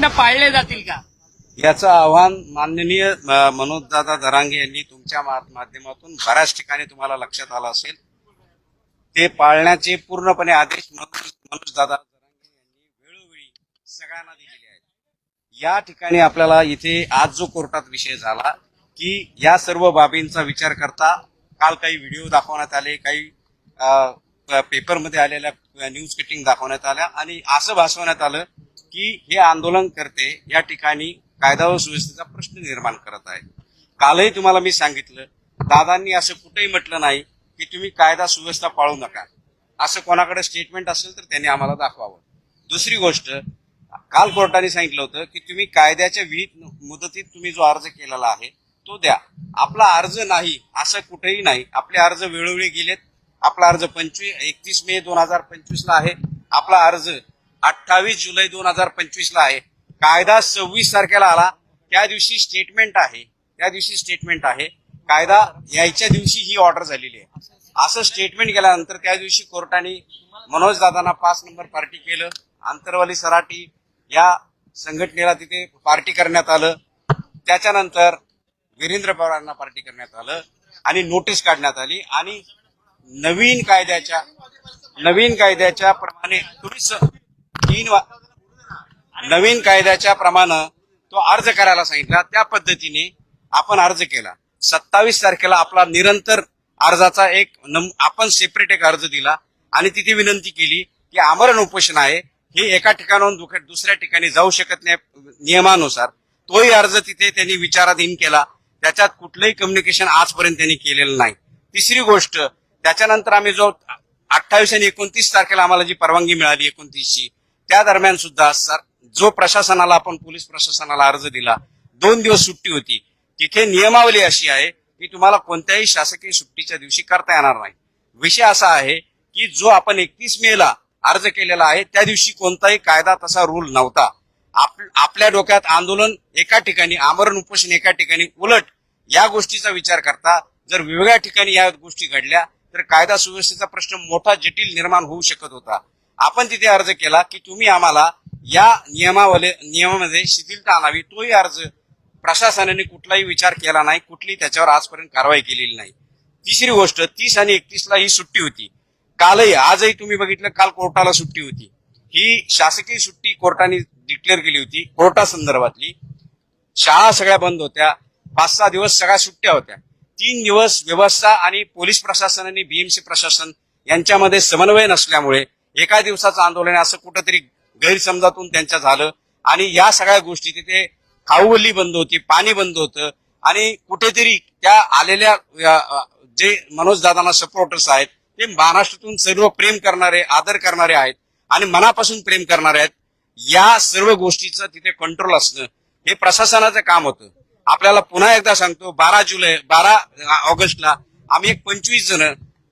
मानदंड पाळले जातील का? याचं आव्हान माननीय मनोजदादा दरांगे यांनी तुमच्या माध्यमातून बऱ्याच ठिकाणी तुम्हाला लक्षात आलं असेल. ते पाळण्याचे पूर्णपणे आदेश मनोजदादा दरांगे यांनी वेळोवेळी सगळ्यांना दिलेले आहेत. या ठिकाणी आपल्याला इथे आज जो कोर्टात विषय झाला की या सर्व बाबींचा विचार करता काल काही व्हिडिओ दाखवण्यात आले काही पेपरमध्ये आलेल्या न्यूज कटिंग दाखवण्यात आल्या आणि असं भासवण्यात आलं की हे आंदोलन करते या ठिकाणी कायदा व सुव्यवस्थेचा प्रश्न निर्माण करत आहे. कालही तुम्हाला मी सांगितलं दादांनी असं कुठेही म्हटलं नाही की तुम्ही कायदा सुव्यवस्था पाळू नका. असं कोणाकडे स्टेटमेंट असेल तर त्यांनी आम्हाला दाखवावं. दुसरी गोष्ट काल कोर्टाने सांगितलं होतं की तुम्ही कायद्याच्या विहित मुदतीत तुम्ही जो अर्ज केलेला आहे तो द्या. आपला अर्ज नाही असं कुठेही नाही. आपले अर्ज वेळोवेळी गेलेत. आपला अर्ज पंचवीस एकतीस मे दोन हजार पंचवीसला आहे. आपला अर्ज अठ्ठावीस जुलै दोन हजार पंचवीस ला आहे. कायदा सव्वीस तारखेला आला. त्या दिवशी स्टेटमेंट आहे. त्या दिवशी स्टेटमेंट आहे. कायदा यायच्या दिवशी ही ऑर्डर झालेली आहे. असं स्टेटमेंट केल्यानंतर त्या दिवशी कोर्टाने मनोज दादांना पाच नंबर पार्टी केलं. आंतरवाली सराटी या संघटनेला तिथे पार्टी करण्यात आलं. त्याच्यानंतर वीरेंद्र पवारांना पार्टी करण्यात आलं आणि नोटीस काढण्यात आली. आणि नवीन कायद्याच्या नवीन कायद्याच्या प्रमाणे तुम्ही तीन वा- नवीन कायद्याच्या प्रमाणे तो अर्ज करायला सांगितला. त्या पद्धतीने आपण अर्ज केला. सत्तावीस तारखेला आपला निरंतर अर्जाचा एक नम- आपण सेपरेट एक अर्ज दिला आणि तिथे विनंती केली की आमरण उपोषण आहे. हे एका ठिकाणाहून दुसऱ्या ठिकाणी जाऊ शकत नाही नियमानुसार. तोही अर्ज तिथे त्यांनी विचाराधीन केला. त्याच्यात कुठलंही कम्युनिकेशन आजपर्यंत त्यांनी केलेलं नाही. तिसरी गोष्ट त्याच्यानंतर आम्ही जो अठ्ठावीस आणि एकोणतीस तारखेला आम्हाला जी परवानगी मिळाली एकोणतीसची त्या दरम्यान सुद्धा सर जो प्रशासनाला आपण पोलीस प्रशासनाला अर्ज दिला दोन दिवस सुट्टी होती. तिथे नियमावली अशी आहे की तुम्हाला कोणत्याही शासकीय सुट्टीच्या दिवशी करता येणार नाही. विषय असा आहे की जो आपण एकतीस मे ला अर्ज केलेला आहे त्या दिवशी कोणताही कायदा तसा रूल नव्हता. आप- आपल्या डोक्यात आंदोलन एका ठिकाणी आमरण उपोषण एका ठिकाणी उलट या गोष्टीचा विचार करता जर वेगळ्या ठिकाणी या गोष्टी घडल्या तर कायदा सुव्यवस्थेचा प्रश्न मोठा जटिल निर्माण होऊ शकत होता. आपण तिथे अर्ज केला की तुम्ही आम्हाला या नियमावले नियमामध्ये शिथिलता आणावी. तोही अर्ज प्रशासनाने कुठलाही विचार केला नाही. कुठली त्याच्यावर आजपर्यंत कारवाई केलेली नाही. तिसरी गोष्ट तीस आणि एकतीसला ही सुट्टी होती. कालही आजही तुम्ही बघितलं काल कोर्टाला सुट्टी होती. ही शासकीय सुट्टी कोर्टाने डिक्लेअर केली होती कोर्टासंदर्भातली शाळा सगळ्या बंद होत्या. पाच सहा दिवस सगळ्या सुट्ट्या होत्या. तीन दिवस व्यवस्था आणि पोलीस प्रशासन आणि बीएमसी प्रशासन यांच्यामध्ये समन्वय नसल्यामुळे एका दिवसाचं आंदोलन आहे असं कुठंतरी गैरसमजातून त्यांच्या झालं. आणि या सगळ्या गोष्टी तिथे खाऊवली बंद होती पाणी बंद होतं. आणि कुठेतरी त्या आलेल्या जे मनोज दादांना सपोर्टर्स आहेत ते महाराष्ट्रातून सर्व प्रेम करणारे आदर करणारे आहेत आणि मनापासून प्रेम करणारे आहेत. या सर्व गोष्टीचं तिथे कंट्रोल असणं हे प्रशासनाचं काम होतं. आपल्याला पुन्हा एकदा सांगतो बारा जुलै बारा ऑगस्टला आम्ही एक पंचवीस जण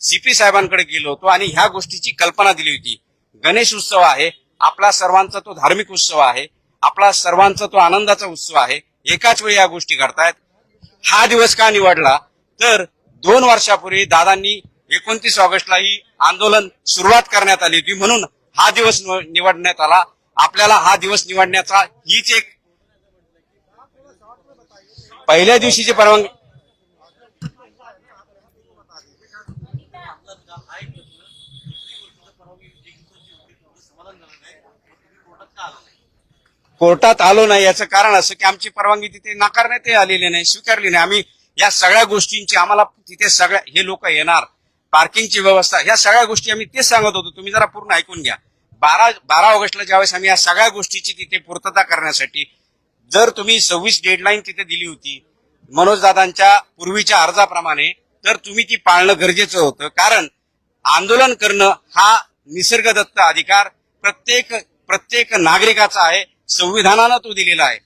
सीपी साहेबांकडे गेलो होतो आणि ह्या गोष्टीची कल्पना दिली होती. गणेश उत्सव आहे आपला सर्वांचा तो धार्मिक उत्सव आहे आपला सर्वांचा तो आनंदाचा उत्सव आहे एकाच वेळी या गोष्टी घडतायत. हा दिवस का निवडला? तर दोन वर्षापूर्वी दादांनी एकोणतीस ऑगस्टला ही आंदोलन सुरुवात करण्यात आली होती. म्हणून हा दिवस निव- निवडण्यात आला. आपल्याला हा दिवस निवडण्याचा हीच एक पहिल्या दिवशीची परवानगी कोर्टात आलो नाही याचं कारण असं की आमची परवानगी तिथे नाकारण्यात आलेली नाही स्वीकारली नाही. आम्ही या सगळ्या गोष्टींची आम्हाला तिथे सगळ्या हे लोक येणार. पार्किंगची व्यवस्था ह्या सगळ्या गोष्टी आम्ही तेच सांगत होतो. तुम्ही जरा पूर्ण ऐकून घ्या. बारा बारा ऑगस्टला ज्यावेळेस आम्ही या सगळ्या गोष्टीची तिथे पूर्तता करण्यासाठी जर तुम्ही सव्वीस डेडलाईन तिथे दिली होती मनोजदादांच्या पूर्वीच्या अर्जाप्रमाणे तर तुम्ही ती पाळणं गरजेचं होतं. कारण आंदोलन करणं हा निसर्गदत्त अधिकार प्रत्येक प्रत्येक नागरिकाचा आहे. संविधानानं तो दिलेला आहे.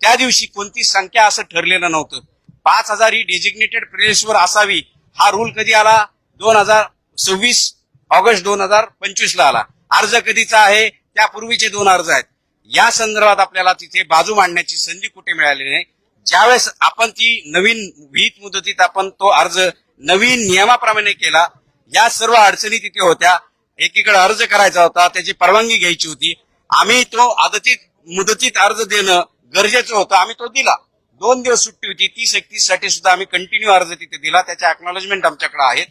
त्या दिवशी कोणती संख्या असं ठरलेलं नव्हतं. पाच हजार ही डेजिग्नेटेड प्रदेशवर असावी हा रूल कधी आला? दोन हजार सव्वीस ऑगस्ट दोन हजार पंचवीस ला आला. अर्ज कधीचा आहे? त्यापूर्वीचे दोन अर्ज आहेत. या संदर्भात आपल्याला तिथे बाजू मांडण्याची संधी कुठे मिळाली नाही. ज्यावेळेस आपण ती नवीन विहित मुदतीत आपण तो अर्ज नवीन नियमाप्रमाणे केला या सर्व अडचणी तिथे होत्या. एकीकडे अर्ज करायचा होता त्याची परवानगी घ्यायची होती. आम्ही तो आदतीत मुदतीत अर्ज देणं गरजेचं होतं. आम्ही तो दिला. दोन दिवस सुट्टी होती. तीस एकतीससाठी सुद्धा आम्ही कंटिन्यू अर्ज तिथे दिला. त्याच्या अक्नॉलेजमेंट आमच्याकडे आहेत.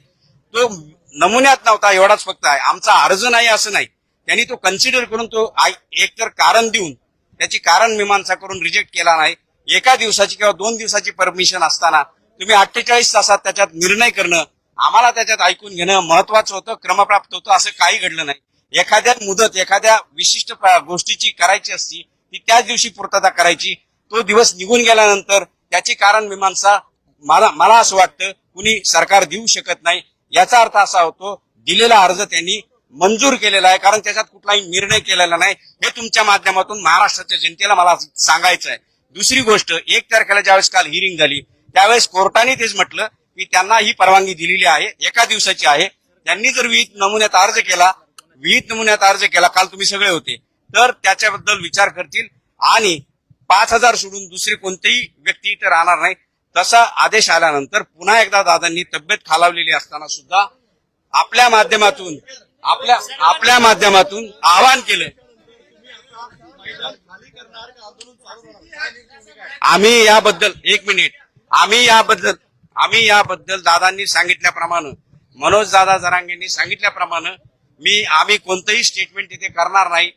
तो नमुन्यात नव्हता एवढाच फक्त आहे. आमचा अर्ज नाही असं नाही. त्यांनी तो कन्सिडर करून तो एकतर कारण देऊन त्याची कारण मीमांसा करून रिजेक्ट केला नाही. एका दिवसाची किंवा दोन दिवसाची परमिशन असताना तुम्ही अठ्ठेचाळीस तासात त्याच्यात निर्णय करणं आम्हाला त्याच्यात ऐकून घेणं महत्वाचं होतं क्रमप्राप्त होतं असं काही घडलं नाही. एखाद्या मुदत एखाद्या विशिष्ट गोष्टीची करायची असती ती त्याच दिवशी पूर्तता करायची. तो दिवस निघून गेल्यानंतर त्याची कारण मीमांसा मला मला असं वाटतं कुणी सरकार देऊ शकत नाही. याचा अर्थ असा होतो दिलेला अर्ज त्यांनी मंजूर केलेला आहे कारण त्याच्यात कुठलाही निर्णय केलेला नाही. हे तुमच्या माध्यमातून महाराष्ट्राच्या जनतेला मला सांगायचं आहे दुसरी गोष्ट एक तारखेला ज्यावेळेस काल हिअरिंग झाली त्यावेळेस कोर्टाने तेच म्हटलं की त्यांना ही परवानगी दिलेली आहे एका दिवसाची आहे. त्यांनी जर विहित नमुन्यात अर्ज केला विहित नमुन्यात अर्ज केला. काल तुम्ही सगळे होते. तर त्याच्याबद्दल विचार करतील आणि पाच हजार सोडून दुसरी कोणतीही व्यक्ती इथे राहणार नाही. तसा आदेश आल्यानंतर पुन्हा एकदा दादांनी तब्येत खालावलेली असताना सुद्धा आपल्या माध्यमातून आपल्या आपल्या माध्यमातून आवाहन केलं. आम्ही याबद्दल एक मिनिट. आम्ही याबद्दल आम्ही याबद्दल दादांनी सांगितल्याप्रमाणे मनोज दादा जरांगेंनी सांगितल्याप्रमाणे मी आम्ही कोणतंही स्टेटमेंट तिथे करणार नाही.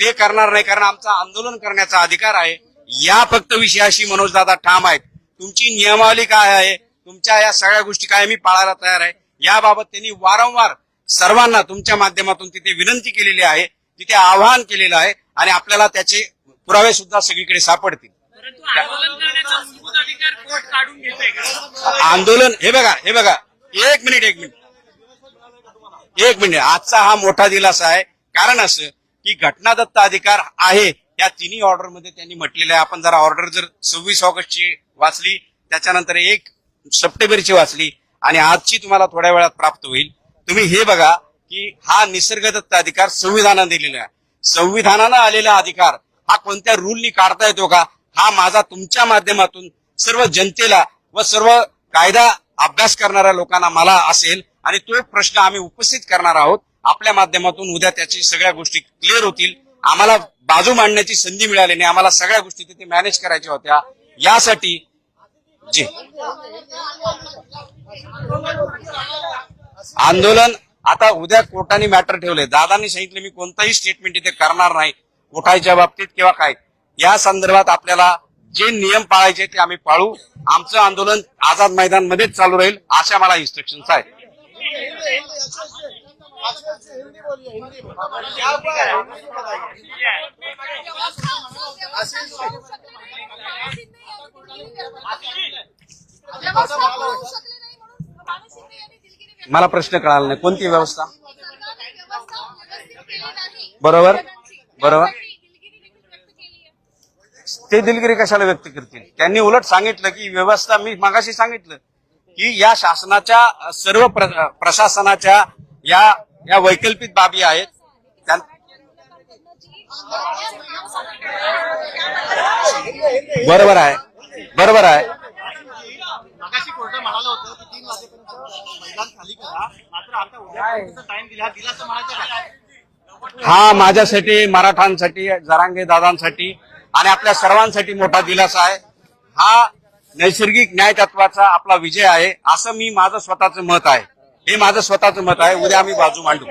ते करणार नाही कारण आमचा आंदोलन करण्याचा अधिकार आहे. या फक्त विषयाशी मनोज दादा ठाम आहेत. तुमची नियमावली काय आहे? तुमच्या या सगळ्या गोष्टी काय मी पाळायला तयार आहे. याबाबत त्यांनी वारंवार सर्वांना तुमच्या माध्यमातून तिथे विनंती केलेली आहे. तिथे आवाहन केलेलं आहे. आणि आपल्याला त्याचे पुरावे सुद्धा सगळीकडे सापडतील. आंदोलन हे बघा हे बघा. एक मिनिट एक मिनिट. एक मिनिट. आजचा हा मोठा दिलासा आहे. कारण असं की घटनादत्त अधिकार आहे या तिन्ही ऑर्डरमध्ये त्यांनी म्हटलेलं आहे. आपण जरा ऑर्डर जर सव्वीस ऑगस्टची वाचली त्याच्यानंतर एक सप्टेंबरची वाचली आणि आजची तुम्हाला थोड्या वेळात प्राप्त होईल. तुम्ही हे बघा की हा निसर्गदत्त अधिकार संविधानाने दिलेला आहे. संविधानानं आलेला अधिकार हा कोणत्या रूलनी काढता येतो का? हा माझा तुमच्या माध्यमातून सर्व जनतेला व सर्व कायदा अभ्यास करणाऱ्या लोकांना मला असेल. आणि तो प्रश्न आम्ही उपस्थित करणार आहोत. आपल्या माध्यमातून उद्या त्याची सगळ्या गोष्टी क्लिअर होतील. आम्हाला बाजू मांडण्याची संधी मिळाली नाही. आम्हाला सगळ्या गोष्टी तिथे मॅनेज करायच्या होत्या. यासाठी जी. आंदोलन आता उद्या कोर्टाने मॅटर ठेवले. दादांनी सांगितलं मी कोणताही स्टेटमेंट इथे करणार नाही. उठायच्या बाबतीत किंवा काय. या संदर्भात आपल्याला जे नियम पाळायचे ते आम्ही पाळू. आमचं आंदोलन आझाद मैदान मध्येच चालू राहील अशा मला इन्स्ट्रक्शन आहेत. मला प्रश्न कळाला नाही. कोणती व्यवस्था? बरोबर? बरोबर? ते दिलगिरी कशाला व्यक्त करतील? त्यांनी उलट सांगितलं की व्यवस्था मी मागाशी सांगितलं. की या शासनाच्या सर्व प्र- प्रशासनाच्या या या वैकल्पिक बाबी आहेत. बरोबर आहे. बरोबर आहे. हा माझ्यासाठी मराठांसाठी जरांगे दादांसाठी आणि आपल्या सर्वांसाठी मोठा दिलासा आहे. हा नैसर्गिक न्याय तत्वाचा आपला विजय आहे असं मी माझं स्वतःचं मत आहे. हे माझं स्वतःचं मत आहे. उद्या आम्ही बाजू मांडू.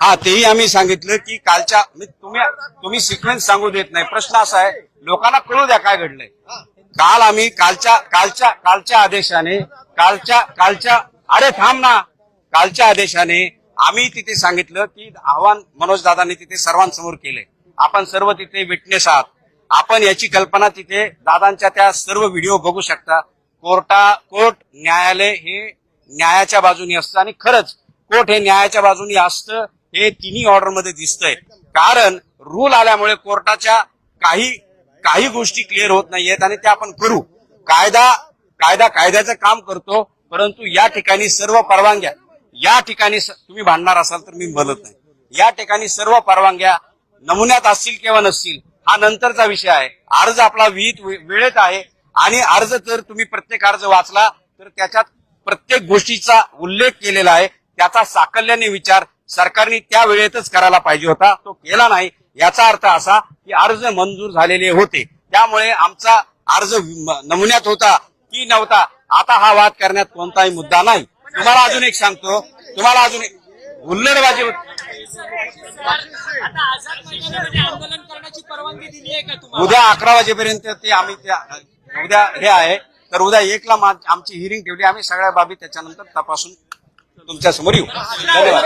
हा तेही आम्ही सांगितलं की कालच्या तुम्ही तुम्ही सिक्वेन्स सांगू देत नाही. प्रश्न असा आहे लोकांना कळू द्या काय घडलंय. काल आम्ही कालच्या कालच्या कालच्या आदेशाने कालच्या कालच्या अरे थांब ना. कालच्या आदेशाने आम्ही तिथे सांगितलं की आव्हान मनोज दादांनी तिथे सर्वांसमोर केले. आपण सर्व तिथे विटनेस आहात. आपण याची कल्पना तिथे दादांच्या त्या सर्व व्हिडिओ बघू शकता. कोर्टा कोर्ट न्यायालय हे न्यायाच्या बाजूनी असतं आणि खरंच कोर्ट हे न्यायाच्या बाजूनी असतं हे तिन्ही ऑर्डरमध्ये दिसतंय. कारण रूल आल्यामुळे कोर्टाच्या काही काही गोष्टी क्लिअर होत नाहीयेत आणि त्या आपण करू. कायदा कायदा कायद्याचं काम करतो परंतु या ठिकाणी सर्व परवानग्या या ठिकाणी स- तुम्ही भांडणार असाल तर मी म्हणत नाही. या ठिकाणी सर्व परवानग्या नमुन्यात असतील किंवा नसतील हा नंतरचा विषय आहे. अर्ज आपला विहित वे- वेळेत आहे आणि अर्ज जर तुम्ही प्रत्येक अर्ज वाचला तर त्याच्यात प्रत्येक गोष्टीचा उल्लेख केलेला आहे. त्याचा साकल्याने विचार सरकारने त्या वेळेतच करायला पाहिजे होता. तो केला नाही. याचा अर्थ असा की अर्ज मंजूर झालेले होते. त्यामुळे आमचा अर्ज म- नमुन्यात होता की नव्हता. आता हा वाद करण्यात कोणताही मुद्दा नाही. तुम्हाला अजून एक सांगतो. तुम्हाला अजून एक हुल्लडबाजी आंदोलन करण्याची परवानगी दिली आहे का तुम्हाला उद्या अकरा वाजेपर्यंत ते आम्ही त्या उद्या हे आहे. तर उद्या एकला मा- आमची हिअरिंग ठेवली. आम्ही सगळ्या बाबी त्याच्यानंतर तपासून तुमच्यासमोर येऊ. धन्यवाद.